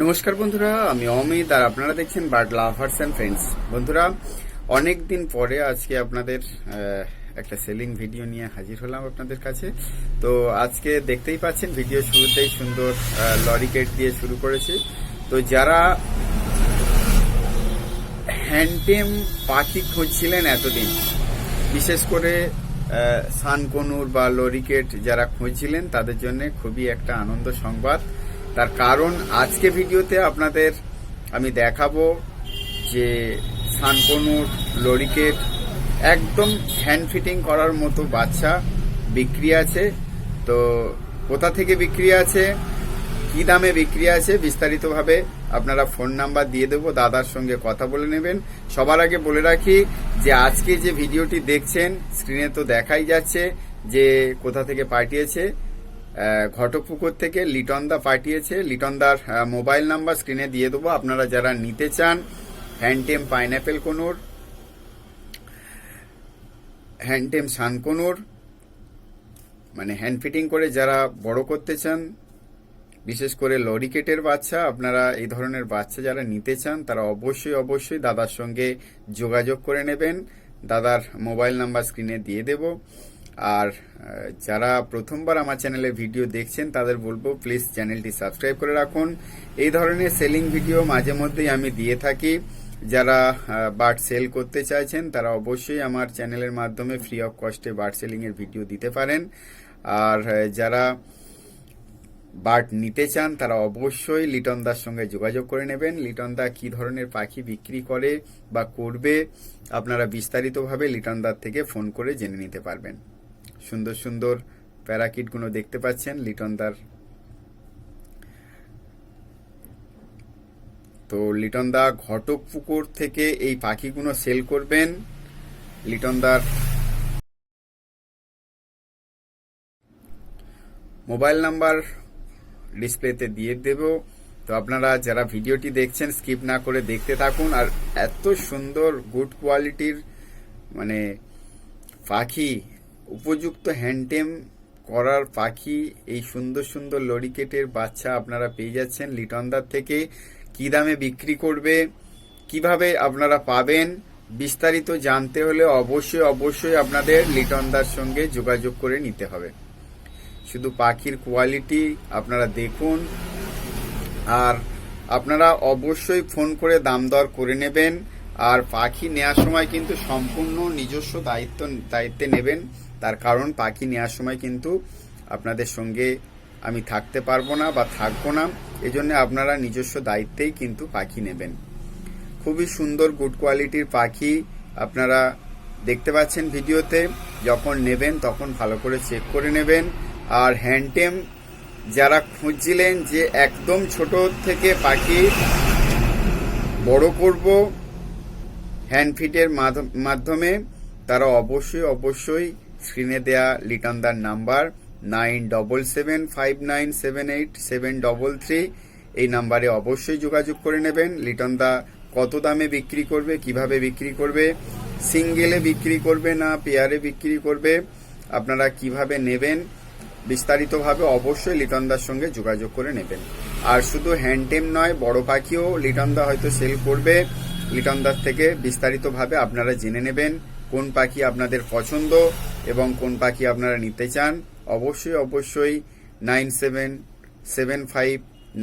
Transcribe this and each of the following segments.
নমস্কার বন্ধুরা, আমি অমিত আর আপনারা দেখছেন বার্ড লাভার্স অ্যান্ড ফ্রেন্ডস বন্ধুরা অনেক দিন পরে আজকে আপনাদের একটা সেলিং ভিডিও নিয়ে হাজির হলাম আপনাদের কাছে। তো আজকে দেখতেই পাচ্ছেন ভিডিও শুরুতেই সুন্দর লরিকেট দিয়ে শুরু করেছি। তো যারা হ্যান্ডটেম পাখি খুঁজছিলেন এতদিন, বিশেষ করে সানকনুর বা লরিকেট যারা খুঁজছিলেন, তাদের জন্য খুবই একটা আনন্দ সংবাদ। তার কারণ আজকে ভিডিওতে আপনাদের আমি দেখাবো যে সানকনুর লরিকেট একদম হ্যান্ড ফিটিং করার মতো বাচ্চা বিক্রি আছে। তো কোথা থেকে বিক্রি আছে? কি দামে বিক্রি আছে? বিস্তারিতভাবে আপনারা ফোন নাম্বার দিয়ে দেবো, দাদার সঙ্গে কথা বলে নেবেন। সবার আগে বলে রাখি যে আজকে যে ভিডিওটি দেখছেন স্ক্রিনে তো দেখাই যাচ্ছে যে কোথা থেকে পাঠিয়েছে। ঘটকপুকুর থেকে লিটনদা পাঠিয়েছে। লিটনদার মোবাইল নাম্বার স্ক্রিনে দিয়ে দেবো। আপনারা যারা নিতে চান হ্যান্ডটেম পাইনঅ্যাপেল কোনোর হ্যান্ডটেম সানকনুর মানে হ্যান্ড ফিটিং করে যারা বড় করতে চান, বিশেষ করে লরিকেটের বাচ্চা, আপনারা এই ধরনের বাচ্চা যারা নিতে চান, তারা অবশ্যই অবশ্যই দাদার সঙ্গে যোগাযোগ করে নেবেন। দাদার মোবাইল নাম্বার স্ক্রিনে দিয়ে দেব। আর যারা প্রথমবার আমার চ্যানেলে ভিডিও দেখছেন, তাদের বলব প্লিজ চ্যানেলটি সাবস্ক্রাইব করে রাখুন। এই ধরনের সেলিং ভিডিও মাঝে মধ্যেই আমি দিয়ে থাকি। যারা বার্ড সেল করতে চাইছেন, তারা অবশ্যই আমার চ্যানেলের মাধ্যমে ফ্রি অফ কস্টে বার্ড সেলিং এর ভিডিও দিতে পারেন। আর যারা বার্ড নিতে চান, তারা অবশ্যই লিটন দার সঙ্গে যোগাযোগ করে নেবেন। লিটন দা কি ধরনের পাখি বিক্রি করে বা করবে, আপনারা বিস্তারিতভাবে লিটন দার থেকে ফোন করে জেনে নিতে পারবেন। সুন্দর সুন্দর প্যারাকিটগুলো দেখতে পাচ্ছেন, লিটন দার। তো লিটন দা ঘটক পুকুর থেকে এই পাখিগুলো সেল করবেন। লিটন দার মোবাইল নাম্বার ডিসপ্লেতে দিয়ে দেব। তো আপনারা যারা ভিডিওটি দেখছেন, স্কিপ না করে দেখতে থাকুন। আর এত সুন্দর, গুড কোয়ালিটির মানে পাখি উপযুক্ত হ্যান্ডটেম করার পাখি এই সুন্দর সুন্দর লরিকেটের বাচ্চা আপনারা পেয়ে যাচ্ছেন লিটনদার থেকে। কি দামে বিক্রি করবে? কীভাবে আপনারা পাবেন? বিস্তারিত জানতে হলে অবশ্যই অবশ্যই আপনাদের লিটনদার সঙ্গে যোগাযোগ করে নিতে হবে। শুধু পাখির কোয়ালিটি আপনারা দেখুন। আর আপনারা অবশ্যই ফোন করে দাম দর করে নেবেন। আর পাখি নেওয়ার সময় কিন্তু সম্পূর্ণ নিজস্ব দায়িত্ব, দায়িত্বে নেবেন। তার কারণ পাখি নেওয়ার সময় কিন্তু আপনাদের সঙ্গে আমি থাকতে পারব না বা থাকব না। এজন্য আপনারা নিজস্ব দায়িত্বেই কিন্তু পাখি নেবেন। খুবই সুন্দর গুড কোয়ালিটির পাখি আপনারা দেখতে পাচ্ছেন ভিডিওতে। যখন নেবেন তখন ভালো করে চেক করে নেবেন। আর হ্যান্ডটেম যারা খুঁজছিলেন যে একদম ছোট থেকে পাখি বড় করব হ্যান্ড ফিটের মাধ্যমে, তারা অবশ্যই অবশ্যই স্ক্রিনে দেয়া লিটনদার number, nine double seven five nine seven eight seven double three. এই নাম্বারে অবশ্যই যোগাযোগ করে নেবেন। লিটনদা কত দামে বিক্রি করবে, কীভাবে বিক্রি করবে, সিঙ্গেলে বিক্রি করবে না, পেয়ারে বিক্রি করবে, আপনারা কীভাবে নেবেন, বিস্তারিতভাবে অবশ্যই লিটনদার সঙ্গে যোগাযোগ করে নেবেন। আর শুধু হ্যান্ডটেম নয়, বড় পাখিও লিটনদা হয়তো সেল করবে। লিটনদার থেকে বিস্তারিতভাবে আপনারা জেনে নেবেন কোন পাখি আপনাদের পছন্দ। এবং কোন পাখি আপনারা নিতে চান, অবশ্যই অবশ্যই nine seven seven five,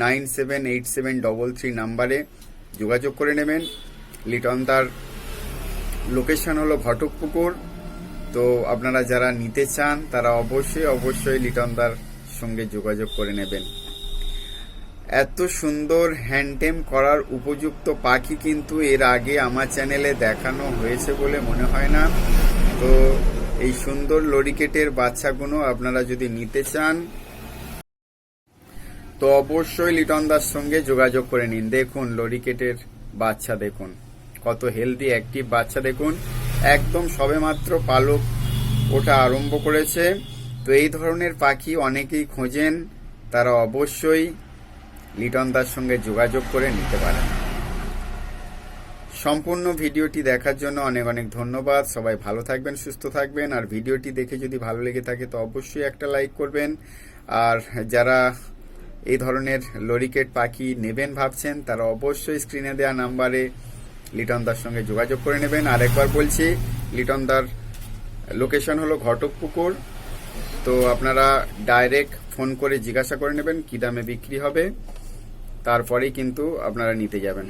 nine seven, eight seven, double three নাম্বারে যোগাযোগ করে নেবেন। লিটনদার লোকেশন হলো ঘটকপুকুর। তো আপনারা যারা নিতে চান, তারা অবশ্যই অবশ্যই লিটনদার সঙ্গে যোগাযোগ করে নেবেন। এত সুন্দর হ্যান্ডটেম করার উপযুক্ত পাখি কিন্তু এর আগে আমার চ্যানেলে দেখানো হয়েছে বলে মনে হয় না। তো এই সুন্দর লরিকেটের বাচ্চাগুলো আপনারা যদি নিতে চান, তো অবশ্যই লিটনদার সঙ্গে যোগাযোগ করে নিন। দেখুন লরিকেটের বাচ্চা দেখুন, কত হেলদি অ্যাক্টিভ বাচ্চা দেখুন। একদম সবেমাত্র পালক ওটা আরম্ভ করেছে। তো এই ধরনের পাখি অনেকেই খোঁজেন, তারা অবশ্যই লিটনদার সঙ্গে যোগাযোগ করে নিতে পারেন। সম্পূর্ণ ভিডিওটি দেখার জন্য অনেক অনেক ধন্যবাদ। সবাই ভালো থাকবেন, সুস্থ থাকবেন। আর ভিডিওটি দেখে যদি ভালো লেগে থাকে, তো অবশ্যই একটা লাইক করবেন। আর যারা এই ধরনের লরিকেট পাখি নেবেন ভাবছেন, তারা অবশ্যই স্ক্রিনে দেওয়া নাম্বারে লিটনদার সঙ্গে যোগাযোগ করে নেবেন। আর একবার বলছি লিটনদার লোকেশন হলো ঘটকপুকুর। তো আপনারা ডাইরেক্ট ফোন করে জিজ্ঞাসা করে নেবেন, কী দামে বিক্রি হবে। তারপরেই কিন্তু আপনারা নিতে যাবেন।